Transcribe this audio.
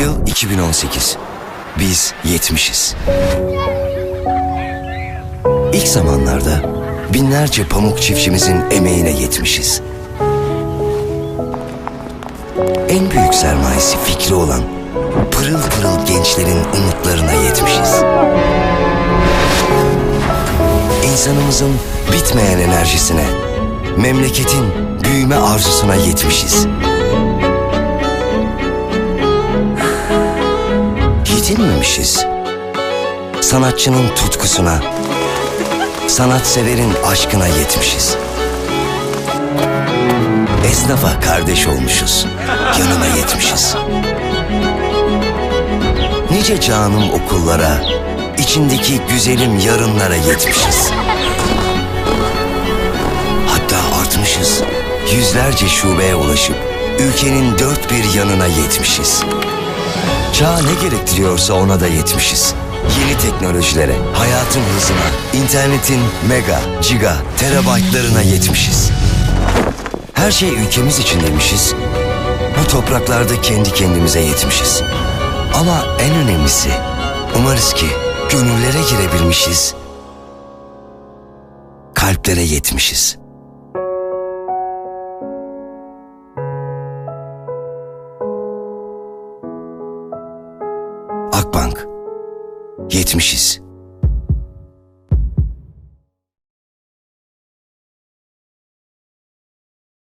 Yıl 2018. Biz 70'iz. İlk zamanlarda binlerce pamuk çiftçimizin emeğine yetmişiz. En büyük sermayesi fikri olan pırıl pırıl gençlerin umutlarına yetmişiz. İnsanımızın bitmeyen enerjisine, memleketin büyüme arzusuna yetmişiz. Yetinmemişiz. Sanatçının tutkusuna, sanatseverin aşkına yetmişiz. Esnafa kardeş olmuşuz, yanına yetmişiz. Nice canım okullara, içindeki güzelim yarınlara yetmişiz. Hatta artmışız, yüzlerce şubeye ulaşıp ülkenin dört bir yanına yetmişiz. Çağ ne gerektiriyorsa ona da yetmişiz. Yeni teknolojilere, hayatın hızına, internetin mega, giga, terabaytlarına yetmişiz. Her şey ülkemiz için demişiz. Bu topraklarda kendi kendimize yetmişiz. Ama en önemlisi umarız ki gönüllere girebilmişiz. Kalplere yetmişiz. Akbank. Yetmişiz.